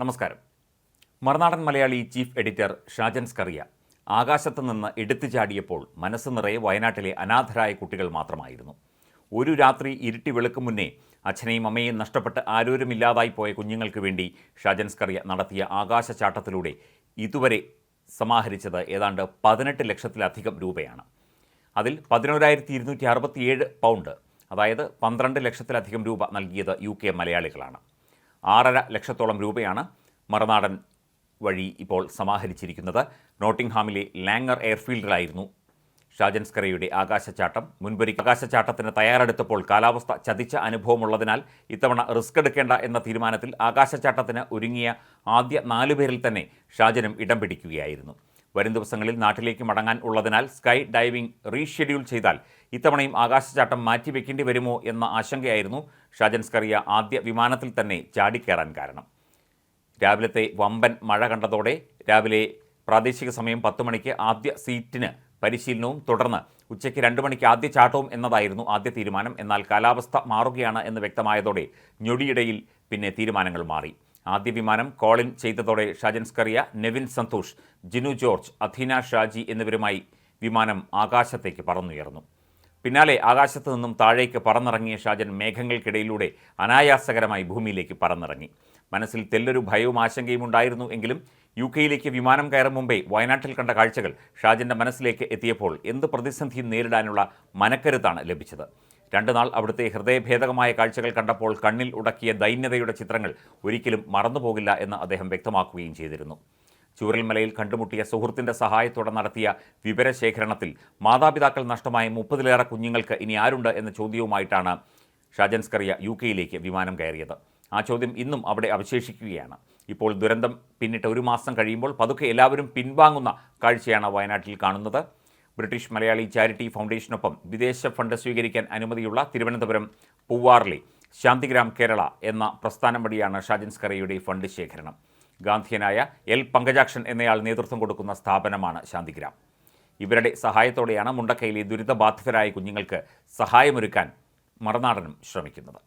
നമസ്കാരം. Marunadan Malayali chief editor Shajan Scaria ആകാശത്ത് നിന്ന് എടുത്തു ചാടിയപ്പോൾ മനസ്സ് നിറയെ വയനാട്ടിലെ അനാഥരായ കുട്ടികൾ മാത്രമായിരുന്നു. ഒരു രാത്രി ഇരുട്ടി വെളുക്കും മുന്നേ അച്ഛനെയും അമ്മയെയും നഷ്ടപ്പെട്ട് ആരോരുമില്ലാതായി പോയ കുഞ്ഞുങ്ങൾക്ക് വേണ്ടി ഷാജൻ സ്കറിയ നടത്തിയ ആകാശചാട്ടത്തിലൂടെ ഇതുവരെ സമാഹരിച്ചത് ഏതാണ്ട് പതിനെട്ട് ലക്ഷത്തിലധികം രൂപയാണ്. അതിൽ പതിനോരായിരത്തി ഇരുന്നൂറ്റി അറുപത്തിയേഴ് പൗണ്ട് അതായത് പന്ത്രണ്ട് ലക്ഷത്തിലധികം രൂപ നൽകിയത് യു കെ മലയാളികളാണ്. ആറര ലക്ഷത്തോളം രൂപയാണ് മറുനാടൻ വഴി ഇപ്പോൾ സമാഹരിച്ചിരിക്കുന്നത്. നോട്ടിംഗ്ഹാമിലെ ലാംഗർ എയർഫീൽഡിലായിരുന്നു ഷാജൻസ്കറയുടെ ആകാശച്ചാട്ടം മുൻപൊരി ആകാശച്ചാട്ടത്തിന് തയ്യാറെടുത്തപ്പോൾ കാലാവസ്ഥ ചതിച്ച അനുഭവമുള്ളതിനാൽ ഇത്തവണ റിസ്ക് എടുക്കേണ്ട എന്ന തീരുമാനത്തിൽ ആകാശച്ചാട്ടത്തിന് ഒരുങ്ങിയ ആദ്യ നാലുപേരിൽ തന്നെ ഷാജനും ഇടം പിടിക്കുകയായിരുന്നു. വരും ദിവസങ്ങളിൽ നാട്ടിലേക്ക് മടങ്ങാൻ ഉള്ളതിനാൽ സ്കൈ ഡൈവിംഗ് റീഷെഡ്യൂൾ ചെയ്താൽ ഇത്തവണയും ആകാശചാട്ടം മാറ്റിവെക്കേണ്ടി വരുമോ എന്ന ആശങ്കയായിരുന്നു ഷാജൻ സ്കറിയ ആദ്യ വിമാനത്തിൽ തന്നെ ചാടിക്കയറാൻ കാരണം. രാവിലത്തെ വമ്പൻ മഴ കണ്ടതോടെ രാവിലെ പ്രാദേശിക സമയം പത്ത് മണിക്ക് ആദ്യ സീറ്റിന് പരിശീലനവും തുടർന്ന് ഉച്ചയ്ക്ക് രണ്ട് മണിക്ക് ആദ്യ ചാട്ടവും എന്നതായിരുന്നു ആദ്യ തീരുമാനം. എന്നാൽ കാലാവസ്ഥ മാറുകയാണ് എന്ന് വ്യക്തമായതോടെ ഞൊടിയിടയിൽ പിന്നെ തീരുമാനങ്ങൾ മാറി. ആദ്യ വിമാനം കോളിൻ ചെയ്തതോടെ ഷാജൻ സ്കറിയ നെവിൻ സന്തോഷ് ജിനു ജോർജ് അധീന ഷാജി എന്നിവരുമായി വിമാനം ആകാശത്തേക്ക് പറന്നുയർന്നു. പിന്നാലെ ആകാശത്തു നിന്നും താഴേക്ക് പറന്നിറങ്ങിയ ഷാജൻ മേഘങ്ങൾക്കിടയിലൂടെ അനായാസകരമായി ഭൂമിയിലേക്ക് പറന്നിറങ്ങി. മനസ്സിൽ തെല്ലൊരു ഭയവും ആശങ്കയും ഉണ്ടായിരുന്നു എങ്കിലും യു കെയിലേക്ക് വിമാനം കയറും മുമ്പേ വയനാട്ടിൽ കണ്ട കാഴ്ചകൾ ഷാജന്റെ മനസ്സിലേക്ക് എത്തിയപ്പോൾ എന്ത് പ്രതിസന്ധിയും നേരിടാനുള്ള മനക്കരുത്താണ് ലഭിച്ചത്. രണ്ടു നാൾ അവിടുത്തെ ഹൃദയഭേദകമായ കാഴ്ചകൾ കണ്ടപ്പോൾ കണ്ണിൽ ഉടക്കിയ ദൈന്യതയുടെ ചിത്രങ്ങൾ ഒരിക്കലും മറന്നുപോകില്ല എന്ന് അദ്ദേഹം വ്യക്തമാക്കുകയും ചെയ്തിരുന്നു. ചൂരൽമലയിൽ കണ്ടുമുട്ടിയ സുഹൃത്തിന്റെ സഹായത്തോടെ നടത്തിയ വിവരശേഖരണത്തിൽ മാതാപിതാക്കൾ നഷ്ടമായ മുപ്പതിലേറെ കുഞ്ഞുങ്ങൾക്ക് ഇനി ആരുണ്ട് എന്ന ചോദ്യവുമായിട്ടാണ് ഷാജൻസ്കറിയ യു കെയിലേക്ക് വിമാനം കയറിയത്. ആ ചോദ്യം ഇന്നും അവിടെ അവശേഷിക്കുകയാണ്. ഇപ്പോൾ ദുരന്തം പിന്നിട്ട് ഒരു മാസം കഴിയുമ്പോൾ പതുക്കെ എല്ലാവരും പിൻവാങ്ങുന്ന കാഴ്ചയാണ് വയനാട്ടിൽ കാണുന്നത്. ബ്രിട്ടീഷ് മലയാളി ചാരിറ്റി ഫൗണ്ടേഷനൊപ്പം വിദേശ ഫണ്ട് സ്വീകരിക്കാൻ അനുമതിയുള്ള തിരുവനന്തപുരം പൂവാറിലെ ശാന്തിഗ്രാം കേരള എന്ന പ്രസ്ഥാനം വഴിയാണ് ഷാജിൻ സ്കറിയുടെ ഫണ്ട് ശേഖരണം. ഗാന്ധിയനായ എൽ പങ്കജാക്ഷൻ എന്നയാൾ നേതൃത്വം കൊടുക്കുന്ന സ്ഥാപനമാണ് ശാന്തിഗ്രാം. ഇവരുടെ സഹായത്തോടെയാണ് മുണ്ടക്കയിലെ ദുരിതബാധിതരായ കുഞ്ഞുങ്ങൾക്ക് സഹായമൊരുക്കാൻ മറനാടനും ശ്രമിക്കുന്നത്.